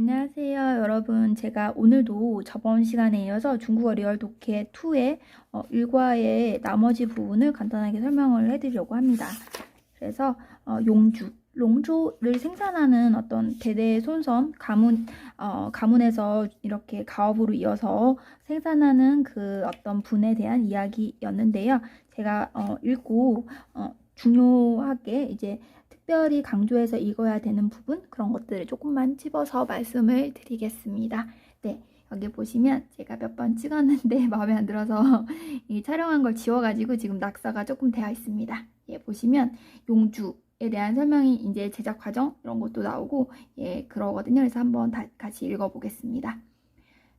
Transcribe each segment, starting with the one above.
안녕하세요, 여러분. 제가 오늘도 저번 시간에 이어서 중국어 리얼 독해 2의 어, 일과의 나머지 부분을 간단하게 설명을 해드리려고 합니다. 그래서 어, 용주, 롱주를 생산하는 어떤 대대손손 가문 어, 가문에서 이렇게 가업으로 이어서 생산하는 그 어떤 분에 대한 이야기였는데요. 제가 어, 읽고 어, 중요하게 이제 특별히 강조해서 읽어야 되는 부분 그런 것들을 조금만 집어서 말씀을 드리겠습니다. 네. 여기 보시면 제가 몇 번 찍었는데 마음에 안 들어서 이 촬영한 걸 지워가지고 지금 낙서가 조금 되어 있습니다. 예, 보시면 용주에 대한 설명이 이제 제작 과정 이런 것도 나오고 예, 그러거든요. 그래서 한번 다, 같이 읽어보겠습니다.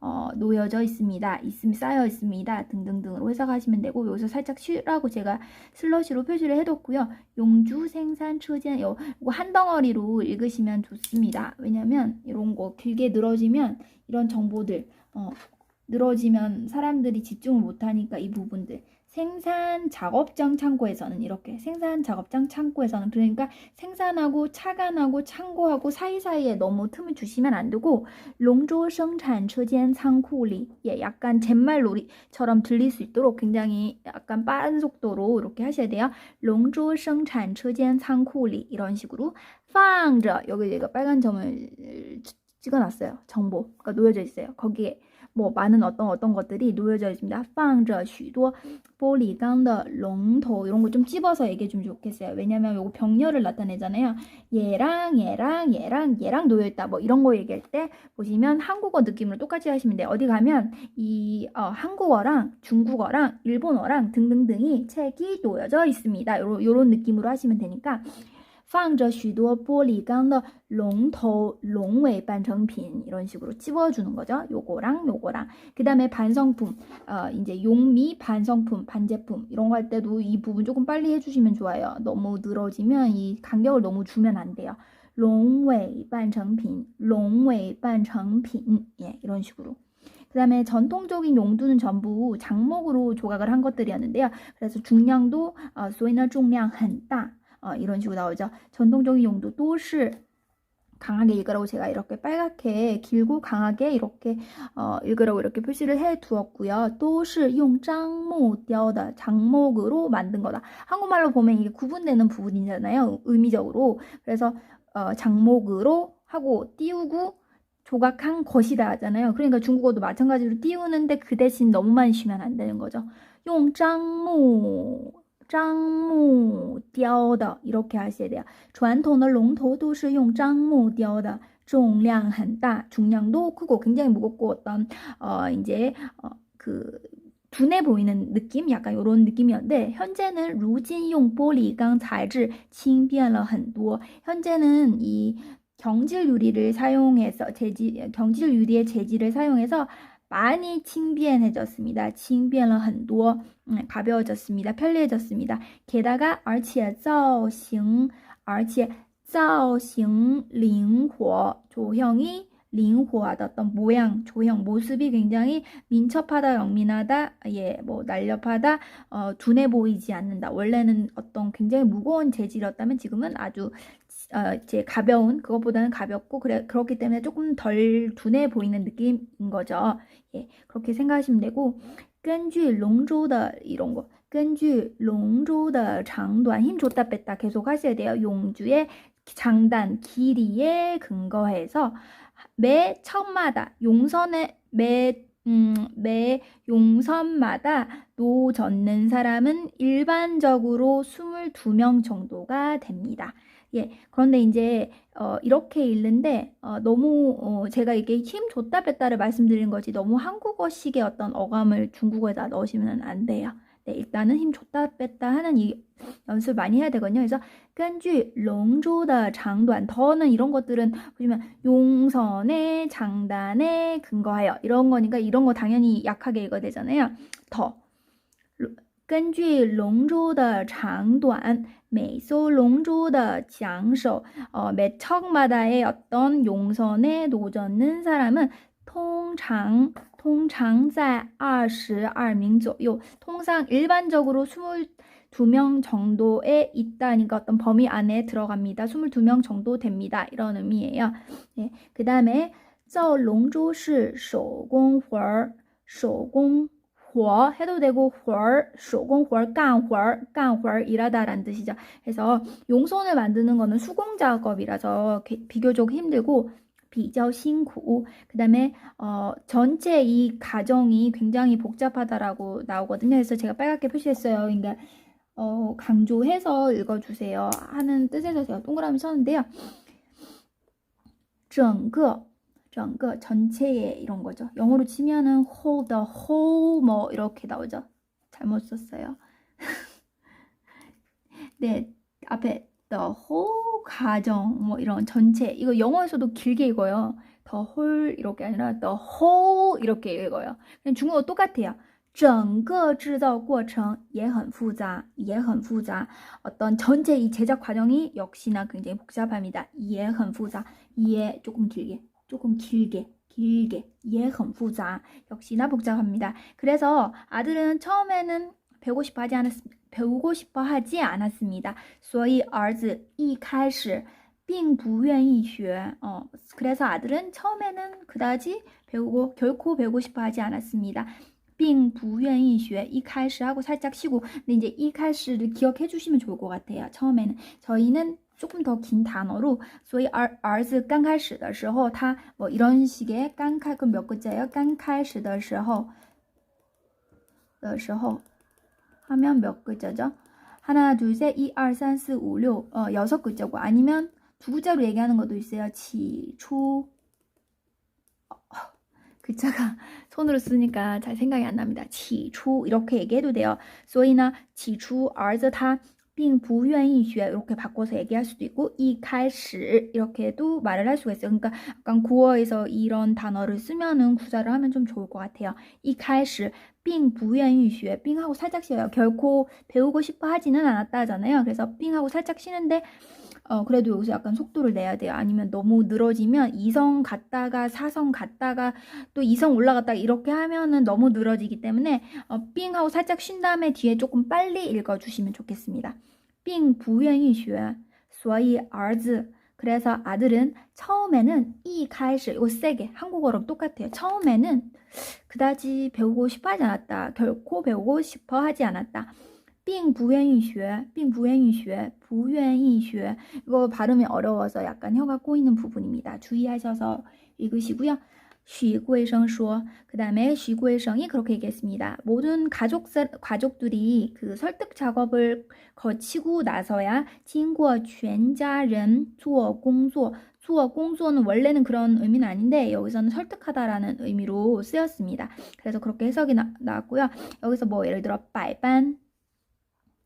어, 놓여져 있습니다. 있음 쌓여 있습니다. 등등등으로 해석하시면 되고 여기서 살짝 쉬라고 제가 슬러시로 표시를 해뒀고요. 용주 생산 추진 이거 한 덩어리로 읽으시면 좋습니다. 왜냐면 이런 거 길게 늘어지면 이런 정보들 어, 늘어지면 사람들이 집중을 못하니까 이 부분들 생산 작업장 창고에서는 이렇게 생산 작업장 창고에서는 그러니까 생산하고 차관하고 창고하고 사이사이에 너무 틈을 주시면 안 되고 롱조 생산 처젠 창고리 예 약간 잿말놀이처럼 들릴 수 있도록 굉장히 약간 빠른 속도로 이렇게 하셔야 돼요. 롱조 생산 처젠 창고리 이런 식으로 팡저 여기 얘가 빨간 점을 찍어놨어요. 정보가 그러니까 놓여져 있어요. 거기에 뭐 많은 어떤 어떤 것들이 놓여져 있습니다. 放着许多玻璃钢的龙头 이런 거 좀 찝어서 얘기해 주면 좋겠어요. 왜냐면 요거 병렬을 나타내잖아요. 얘랑 얘랑 얘랑 얘랑 놓여 있다. 뭐 이런 거 얘기할 때 보시면 한국어 느낌으로 똑같이 하시면 돼요. 어디 가면 이 어, 한국어랑 중국어랑 일본어랑 등등등이 책이 놓여져 있습니다. 요런, 요런 느낌으로 하시면 되니까 放着许多玻璃钢的龙头、龙尾半成品 이런 식으로 찝어주는 거죠. 요거랑 요거랑 그 다음에 반성품, 어, 이제 용미 반성품, 반제품 이런 거 할 때도 이 부분 조금 빨리 해주시면 좋아요. 너무 늘어지면 이 간격을 너무 주면 안 돼요. 龙尾 반成品, 龙尾 반成品 예, 이런 식으로. 그 다음에 전통적인 용두는 전부 장목으로 조각을 한 것들이었는데요. 그래서 중량도 어, 所以呢重量很大 어, 이런 식으로 나오죠. 전통적인 용도 또시 강하게 읽으라고 제가 이렇게 빨갛게 길고 강하게 이렇게 어, 읽으라고 이렇게 표시를 해 두었고요. 또시 용 장모 雕的 장목으로 만든 거다. 한국말로 보면 이게 구분되는 부분이잖아요. 의미적으로. 그래서 어, 장목으로 하고 띄우고 조각한 것이다 하잖아요. 그러니까 중국어도 마찬가지로 띄우는데 그 대신 너무 많이 쉬면 안 되는 거죠. 용 장모 樟木雕的 이렇게 하셔야 돼요. 传统的龙头都是用樟木雕的,重量很大, 중량도 크고 굉장히 무겁고 어떤 어 이제 어그 둔해 보이는 느낌? 약간 이런 느낌이었는데 현재는 루진용 玻璃钢材质轻便了很多. 현재는 이 경질 유리를 사용해서 재질 경질 유리의 재질을 사용해서 많이 칭비해졌습니다. 칭비해了 很多 음, 가벼워졌습니다. 편리해졌습니다. 게다가 而且造型而且造型灵活 조형이 링호하다 어떤 모양, 조형, 모습이 굉장히 민첩하다, 영민하다, 예, 뭐 날렵하다, 어, 둔해 보이지 않는다. 원래는 어떤 굉장히 무거운 재질이었다면 지금은 아주 어, 이제 가벼운 그것보다는 가볍고 그래 그렇기 때문에 조금 덜 둔해 보이는 느낌인 거죠. 예, 그렇게 생각하시면 되고 根据龙舟的 이런 거 根据龙舟的长短힘 줬다 뺐다 계속 하셔야 돼요. 용주의 장단 길이에 근거해서 매 척마다 용선의 매 음, 매 용선마다 노 젓는 사람은 일반적으로 22명 정도가 됩니다. 예, 그런데 이제 어, 이렇게 읽는데 어, 너무 어, 제가 이게 힘 줬다 뺐다를 말씀드린 거지 너무 한국어식의 어떤 어감을 중국어에다 넣으시면 안 돼요. 네, 일단은 힘 줬다 뺐다 하는 이 연습 많이 해야 되거든요. 그래서 根据龙珠的长短 더는 이런 것들은 보시면 용선의 장단에 근거하여 이런 거니까 이런 거 당연히 약하게 읽어야 되잖아요. 더 根据龙珠的长短 美소 롱조的 장소, 어, 매척마다의 어떤 용선에 도전는 사람은 통장, 통장 在 22명 左右, 통상 일반적으로 22명 정도에 있다니까 어떤 범위 안에 들어갑니다. 22명 정도 됩니다. 이런 의미예요. 네, 그 다음에 造龙舟是手工活儿，手工 活 해도 되고 活儿 手工活 干活 干活 일하다라는 뜻이죠. 그래서 용선을 만드는 거는 수공 작업이라서 비교적 힘들고 比较辛苦. 그다음에 어, 전체 이 과정이 굉장히 복잡하다라고 나오거든요. 그래서 제가 빨갛게 표시했어요. 그러니까 어, 강조해서 읽어주세요. 하는 뜻에서 제가 동그라미 썼는데요. 整个 整个 전체의 이런 거죠. 영어로 치면은 whole, the whole 뭐 이렇게 나오죠. 잘못 썼어요. 네, 앞에 the whole 가정 뭐 이런 전체 이거 영어에서도 길게 읽어요. the whole 이렇게 아니라 the whole 이렇게 읽어요. 그냥 중국어 똑같아요. 整个制造过程也很复杂,也很复杂. 어떤 전체 이 제작 과정이 역시나 굉장히 복잡합니다. 也很复杂.也 조금 길게. 조금 길게 길게 예很复杂 역시나 복잡합니다. 그래서 아들은 처음에는 배우고 싶어 하지 않았 배우고 싶어 하지 않았습니다. 所以儿子一开始并不愿意学. 어, 그래서 아들은 처음에는 그다지 배우고 결코 배우고 싶어 하지 않았습니다. 并不愿意学一开始 하고 살짝 쉬고 근데 이제 一开始를 기억해 주시면 좋을 것 같아요. 처음에는 저희는 조금 더 긴 단어로 所以儿儿子刚开始的时候他뭐 이런 식의 刚开 그럼 몇 글자예요? 刚开始的时候的时候하면 몇 글자죠? 하나, 둘, 셋, 2, 2, 3, 4, 5, 6 어, 여섯 글자고 아니면 두 글자로 얘기하는 것도 있어요. 치, 초 어, 글자가 손으로 쓰니까 잘 생각이 안 납니다. 起初 이렇게 얘기해도 돼요. 所以呢, 起初儿子他 빙부유엔이슈 이렇게 바꿔서 얘기할 수도 있고 이칼시 이렇게도 말을 할 수가 있어요. 그러니까 약간 구어에서 이런 단어를 쓰면은 구사를 하면 좀 좋을 것 같아요. 이칼시 开始 并不愿意学 빙하고 살짝 쉬어요. 결코 배우고 싶어 하지는 않았다 하잖아요. 그래서 빙하고 살짝 쉬는데 어, 그래도 여기서 약간 속도를 내야 돼요. 아니면 너무 늘어지면 이성 갔다가 사성 갔다가 또 이성 올라갔다가 이렇게 하면은 너무 늘어지기 때문에 어, 삥하고 살짝 쉰 다음에 뒤에 조금 빨리 읽어주시면 좋겠습니다. 并不愿意学所以儿子 그래서 아들은 처음에는 이开始 이거 세게 한국어로 똑같아요. 처음에는 그다지 배우고 싶어 하지 않았다. 결코 배우고 싶어 하지 않았다. 并不愿意学,并不愿意学,不愿意学. 이거 발음이 어려워서 약간 혀가 꼬이는 부분입니다. 주의하셔서 읽으시고요. 쉬구에선 슈어 그 다음에 쉬구에선이 그렇게 얘기했습니다. 모든 가족 가족들이 그 설득 작업을 거치고 나서야 친구와 전자는 투어 공소 투어 공소는 원래는 그런 의미는 아닌데 여기서는 설득하다라는 의미로 쓰였습니다. 그래서 그렇게 해석이 나, 왔고요 여기서 뭐 예를 들어 빨반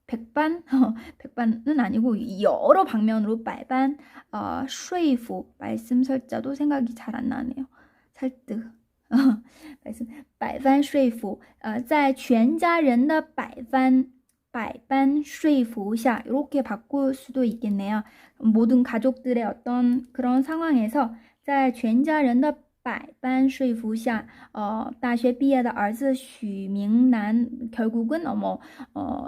백반 어, 백반은 아니고 여러 방면으로 빨반 어, 쉐이프 말씀 설자도 생각이 잘 안 나네요. 설득. 어, 말씀, 百番说服, 어, 在全家人的百番百般说服下 이렇게 바꿀 수도 있겠네요. 모든 가족들의 어떤 그런 상황에서 在全家人的百般说服下, 어, 大学毕业的儿子许明南 결국은 어머, 어,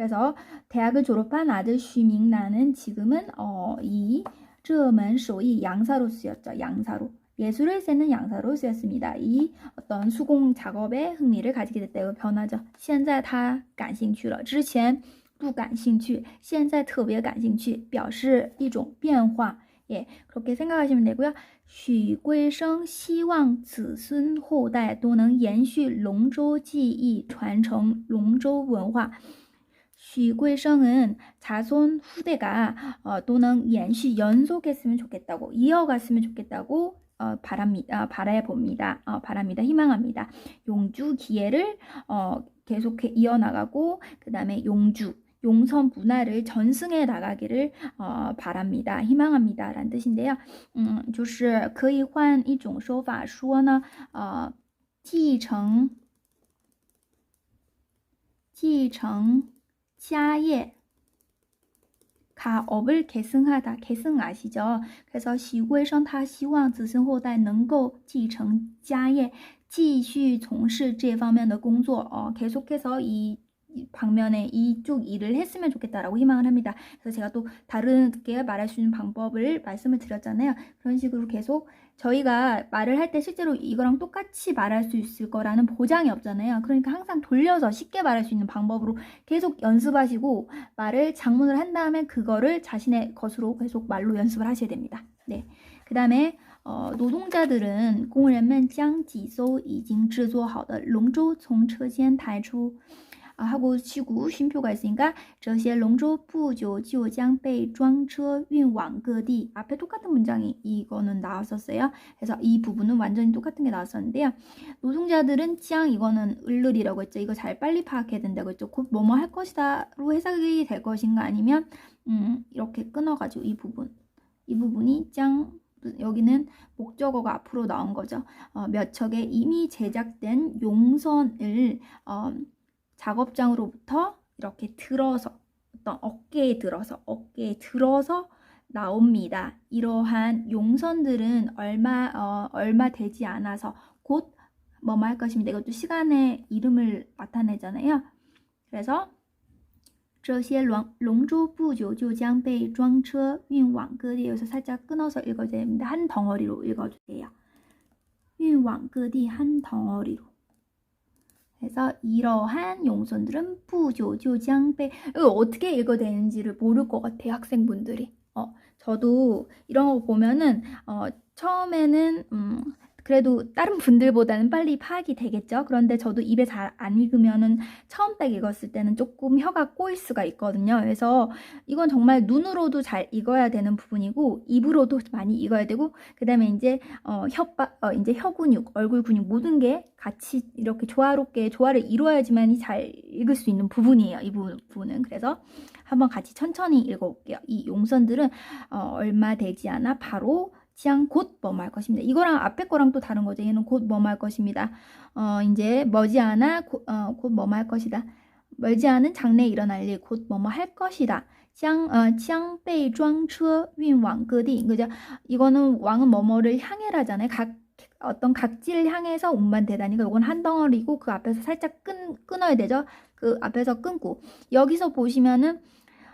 그래서 대학을 졸업한 아들 쉬밍나는 지금은 어, 이 즈먼 소이 양사로 쓰였죠. 양사로. 예술을 쓰는 양사로 쓰였습니다. 이 어떤 수공 작업에 흥미를 가지게 됐다고 변하죠. 现在他感兴趣了.之前不感兴趣,现在特别感兴趣,表示一种变化. 예, 그렇게 생각하시면 되고요. 许归生希望子孙后代都能延续龙舟技艺，传承龙舟文化。 쉬구이성은 자손 후대가 어, 또는 연시 연속했으면 좋겠다고 이어갔으면 좋겠다고 어, 바랍니다. 바라해 봅니다. 어, 바랍니다. 희망합니다. 용주 기회를 어, 계속해 이어나가고 그 다음에 용주 용선 문화를 전승해 나가기를 어, 바랍니다. 희망합니다. 라는 뜻인데요. 음, 就是可以换一种说法说呢, 어, 继承继承 家业 가업을 계승하다. 계승 아시죠? 그래서 시구에선 다 希望 子孙后代能够继承家业继续从事这方面的工作 어, 계속해서 이 방면에 이쪽 일을 했으면 좋겠다라고 희망을 합니다. 그래서 제가 또 다르게 말할 수 있는 방법을 말씀을 드렸잖아요. 그런 식으로 계속 저희가 말을 할 때 실제로 이거랑 똑같이 말할 수 있을 거라는 보장이 없잖아요. 그러니까 항상 돌려서 쉽게 말할 수 있는 방법으로 계속 연습하시고 말을 장문을 한 다음에 그거를 자신의 것으로 계속 말로 연습을 하셔야 됩니다. 네. 그 다음에 어, 노동자들은 工人们将几艘已经制作好的龙舟从车间抬出。 하고 쉬고 쉼표가 있으니까 저시의 롱조 부조지오 장배 装车 운왕 거디 앞에 똑같은 문장이 이거는 나왔었어요. 그래서 이 부분은 완전히 똑같은 게 나왔었는데요. 노동자들은 지향 이거는 을르리라고 했죠. 이거 잘 빨리 파악해야 된다고 했죠. 곧 뭐뭐 할 것이다로 해석이 될 것인가 아니면 음 이렇게 끊어가지고 이 부분 이 부분이 짱 여기는 목적어가 앞으로 나온 거죠. 어, 몇 척에 이미 제작된 용선을 어, 작업장으로부터 이렇게 들어서 어떤 어깨에 들어서 어깨에 들어서 나옵니다. 이러한 용선들은 얼마 어, 얼마 되지 않아서 곧 뭐뭐 할 것입니다. 이것도 시간의 이름을 나타내잖아요. 그래서 这些龙龙舟不久就将被装车运往各地. 여기서 살짝 끊어서 읽어야 됩니다. 한 덩어리로 읽어주세요. 运往各地한 덩어리로. 그래서 이러한 용선들은 부조 조장배. 이거 어떻게 읽어야 되는지를 모를 것 같아요 학생분들이. 어 저도 이런 거 보면은 어 처음에는 음 그래도 다른 분들보다는 빨리 파악이 되겠죠. 그런데 저도 입에 잘 안 익으면은 처음 딱 읽었을 때는 조금 혀가 꼬일 수가 있거든요. 그래서 이건 정말 눈으로도 잘 익어야 되는 부분이고 입으로도 많이 익어야 되고 그다음에 이제 어 혓바 어 이제 혀 근육, 얼굴 근육 모든 게 같이 이렇게 조화롭게 조화를 이루어야지만이 잘 읽을 수 있는 부분이에요. 이 부분은 그래서 한번 같이 천천히 읽어볼게요. 이 용선들은 어 얼마 되지 않아 바로 시향 곧뭐할 것입니다. 이거랑 앞에 거랑 또 다른 거죠. 얘는 곧 뭐뭐 할 것입니다. 어, 이제 머지않아 고, 어, 곧 뭐뭐 할 것이다. 멀지않은 장래에 일어날 일 곧 뭐뭐 할 것이다. 장, 어, 장배 装车 윈왕 끄디. 그죠? 이거는 왕은 뭐뭐를 향해라잖아요. 각 어떤 각지를 향해서 운반되다니까 이건 한 덩어리고 그 앞에서 살짝 끈 끊어야 되죠. 그 앞에서 끊고 여기서 보시면은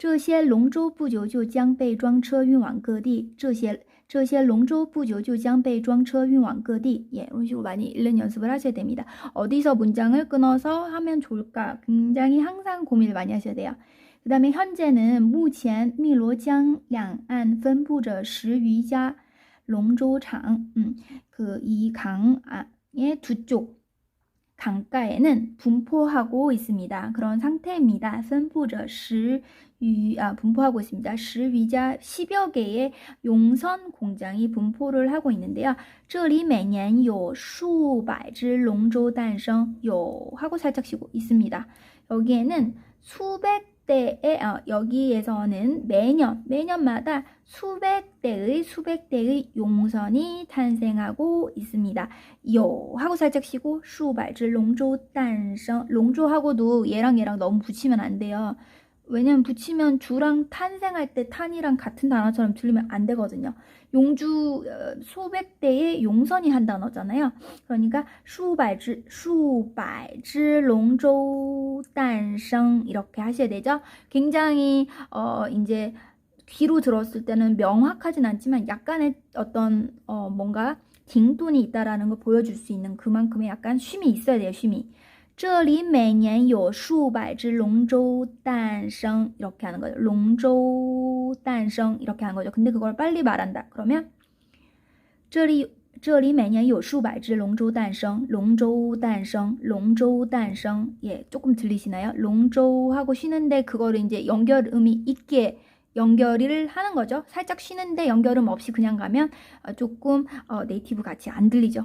这些龙舟不久就将被装车运往各地。这些这些龙舟不久就将被装车运往各地。 예, 이런 식으로 많이 읽는 연습을 하셔야 됩니다. 어디서 문장을 끊어서 하면 좋을까? 굉장히 항상 고민을 많이 하셔야 돼요. 그 다음에 현재는 目前汨罗江两岸分布着十余家龙舟厂. 음, 그이 강의 두 쪽. 강가에는 분포하고 있습니다. 그런 상태입니다. 分布着十 유, 아, 분포하고 있습니다. 10위자 10여 개의 용선 공장이 분포를 하고 있는데요. 这里每年有数百只龙舟诞生有 하고 살짝 쉬고 있습니다. 여기에는 수백 대의 어, 여기에서는 매년 매년마다 수백 대의 수백 대의 용선이 탄생하고 있습니다. 요 하고 살짝 쉬고 数百只龙舟诞生 龙舟하고도 얘랑 얘랑 너무 붙이면 안 돼요. 왜냐면 붙이면 주랑 탄생할 때 탄이랑 같은 단어처럼 들리면 안 되거든요. 용주 어, 수백 대의 용선이 한 단어잖아요. 그러니까 수백只 수백只 롱조 단상 이렇게 하셔야 되죠. 굉장히 어 이제 귀로 들었을 때는 명확하진 않지만 약간의 어떤 어 뭔가 딩돈이 있다라는 걸 보여줄 수 있는 그만큼의 약간 쉼이 있어야 돼요. 쉼이. 这里每年有数百只龙舟诞生 이렇게 하는 거죠. 龙舟诞生 이렇게 하는 거죠. 근데 그걸 빨리 말한다. 그러면 这里这里每年有数百只龙舟诞生,龍舟诞生, 龙舟诞生. 예, 조금 들리시나요? 龙舟 하고 쉬는데 그거를 이제 연결음이 있게 연결을 하는 거죠. 살짝 쉬는데 연결음 없이 그냥 가면 어, 조금 어, 네이티브 같이 안 들리죠.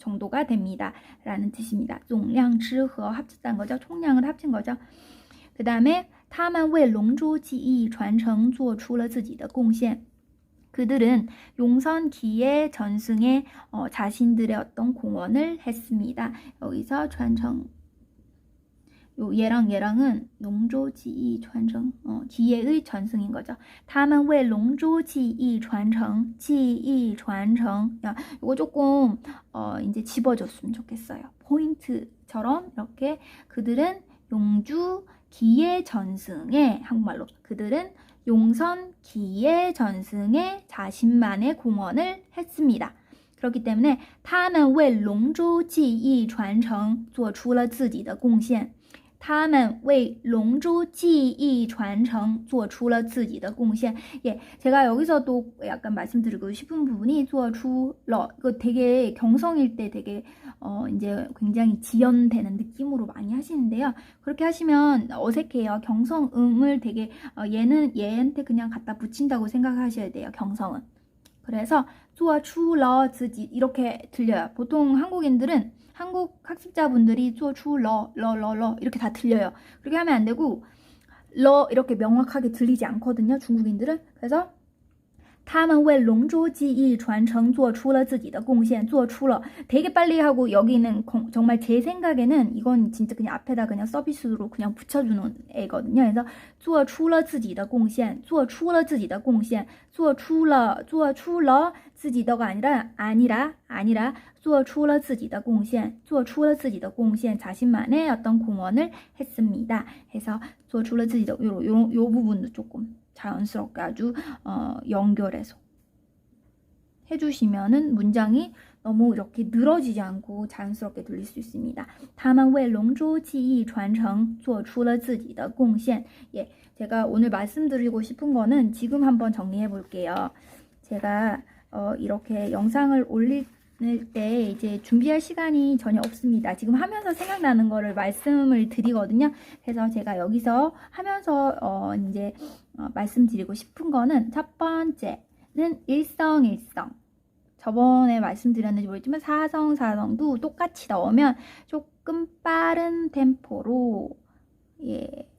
정도가 됩니다. 라는 뜻입니다. 总量之和 합쳤다는 거죠. 총량을 합친 거죠. 그 다음에 他们为龙珠技艺传承做出了自己的贡献. 그들은 용선기의 전승에 어, 자신들의 어떤 공헌을 했습니다. 여기서 전청 요 얘랑 얘랑은 농조지이 전청 어, 기회의 전승인 거죠. 他们为 농조지이 전청 지이 전청 야 이거 조금 어, 이제 집어줬으면 좋겠어요. 포인트처럼 이렇게 그들은 용주 기의 전승에 한국말로 그들은 용선 기의 전승에 자신만의 공헌을 했습니다. 그렇기 때문에 他们为龙舟技艺传承做出了自己的贡献。 他们为龙舟技艺传承做出了自己的贡献. 예, 제가 여기서도 약간 말씀드리고 싶은 부분이 做出了 이거 되게 경성일 때 되게 어 이제 굉장히 지연되는 느낌으로 많이 하시는데요. 그렇게 하시면 어색해요. 경성음을 되게 어 얘는 얘한테 그냥 갖다 붙인다고 생각하셔야 돼요. 경성은. 그래서 做出了自己 이렇게 들려요. 보통 한국인들은 한국 학습자분들이 쪼추 러, 러, 러, 러 이렇게 다 들려요. 그렇게 하면 안 되고 러 이렇게 명확하게 들리지 않거든요. 중국인들은. 그래서 他们为龙舟技艺传承做出了自己的贡献，做出了 되게 빨리 하고 여기는 정말 제 생각에는 이건 진짜 그냥 앞에다 그냥 서비스로 그냥 붙여주는 애거든요. 그래서 做出了自己的贡献，做出了自己的贡献，做出了做出了自己的가 아니라 아니라 아니라 做出了自己的贡献，做出了自己的贡献 자신만의 어떤 공헌을 했습니다. 해서 做出了自己的 요, 요, 요 부분도 조금 자연스럽게 아주 어, 연결해서 해주시면은 문장이 너무 이렇게 늘어지지 않고 자연스럽게 들릴 수 있습니다. 他们为龙珠技艺传承做出了自己的贡献. 예, 제가 오늘 말씀드리고 싶은 거는 지금 한번 정리해 볼게요. 제가 어, 이렇게 영상을 올릴 때 이제 준비할 시간이 전혀 없습니다. 지금 하면서 생각나는 거를 말씀을 드리거든요. 그래서 제가 여기서 하면서 어 이제 어 말씀드리고 싶은 거는 첫 번째는 일성일성. 저번에 말씀드렸는지 모르지만 사성 사성도 똑같이 넣으면 조금 빠른 템포로 예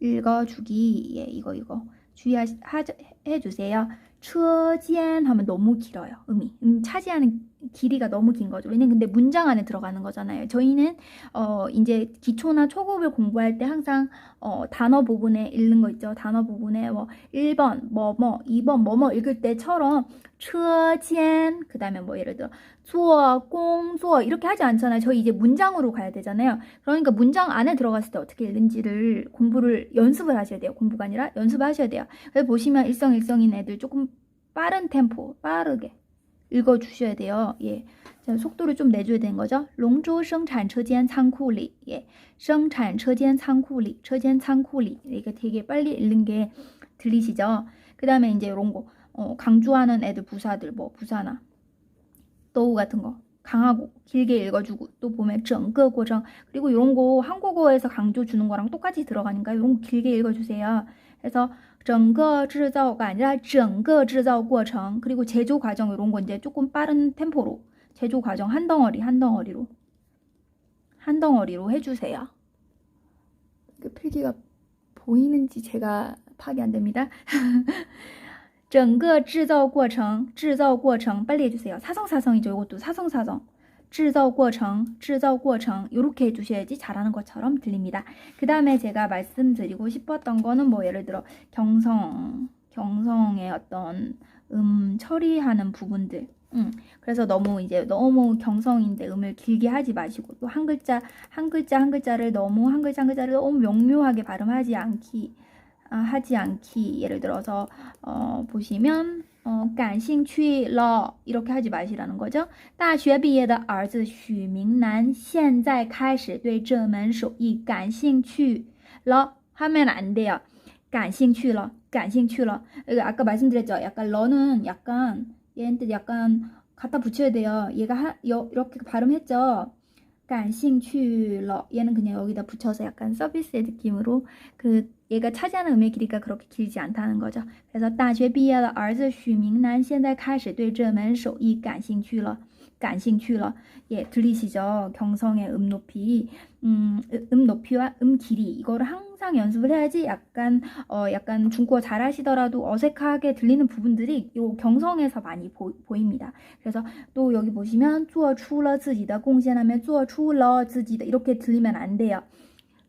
읽어주기 예 이거 이거 주의해 주세요. 车间 하면 너무 길어요. 음이. 음, 차지하는 길이가 너무 긴 거죠. 왜냐면 근데 문장 안에 들어가는 거잖아요. 저희는 어 이제 기초나 초급을 공부할 때 항상 어 단어 부분에 읽는 거 있죠. 단어 부분에 뭐 1번 뭐뭐 2번 뭐뭐 읽을 때처럼 처젠 그다음에 뭐 예를 들어 수어 공수어 이렇게 하지 않잖아요. 저희 이제 문장으로 가야 되잖아요. 그러니까 문장 안에 들어갔을 때 어떻게 읽는지를 공부를 연습을 하셔야 돼요. 공부가 아니라 연습을 하셔야 돼요. 그래서 보시면 일성일성인 애들 조금 빠른 템포 빠르게 읽어주셔야 돼요. 예. 자, 속도를 좀 내줘야 되는 거죠. 롱조 생산车间 仓库里. 예. 生产车间 仓库里. 车间 仓库里. 이게 되게 빨리 읽는 게 들리시죠? 그 다음에 이제 이런 거. 어, 강조하는 애들 부사들 뭐 부사나 또 같은 거 강하고 길게 읽어주고 또 보면 整个过程 그리고 이런 거 한국어에서 강조 주는 거랑 똑같이 들어가니까 이런 거 길게 읽어주세요. 그래서 정거 제조 관자 정거 지저 과정 그리고 제조 과정 이런 거 이제 조금 빠른 템포로 제조 과정 한 덩어리 한 덩어리로 한 덩어리로 해주세요. 그 필기가 보이는지 제가 파악이 안 됩니다. 정거 지저 과정 지저 과정 빨리 해주세요. 사성사성이죠. 이것도 사성사성. 制造过程制造过程 이렇게 해주셔야지 잘하는 것처럼 들립니다. 그 다음에 제가 말씀드리고 싶었던 거는 뭐 예를 들어 경성 경성의 어떤 음 처리하는 부분들. 음, 그래서 너무 이제 너무 경성인데 음을 길게 하지 마시고 또 한 글자 한 글자 한 글자를 너무 한 글자 한 글자를 너무 명료하게 발음하지 않기 아, 하지 않기 예를 들어서 어, 보시면 어, 感兴趣了 이렇게 하지 마시라는 거죠. 大学毕业的儿子许明南现在开始对这门手艺感兴趣了 하면 안 돼요. 感兴趣了,感兴趣了. 이거 아까 말씀드렸죠. 약간 러는 약간 얘한테 약간 갖다 붙여야 돼요. 얘가 하, 여, 이렇게 발음했죠. 感兴趣了. 얘는 그냥 여기다 붙여서 약간 서비스의 느낌으로 그 얘가 차지하는 음의 길이가 그렇게 길지 않다는 거죠. 그래서 大学毕业的儿子许明南现在开始对这门手艺感兴趣了.感兴趣了. 예, 들리시죠? 경성의 음 높이, 음, 음 높이와 음 길이 이거를 항상 연습을 해야지 약간 어 약간 중국어 잘하시더라도 어색하게 들리는 부분들이 요 경성에서 많이 보, 보입니다. 그래서 또 여기 보시면 做出了自己的贡献 하면 做出了自己的 이렇게 들리면 안 돼요.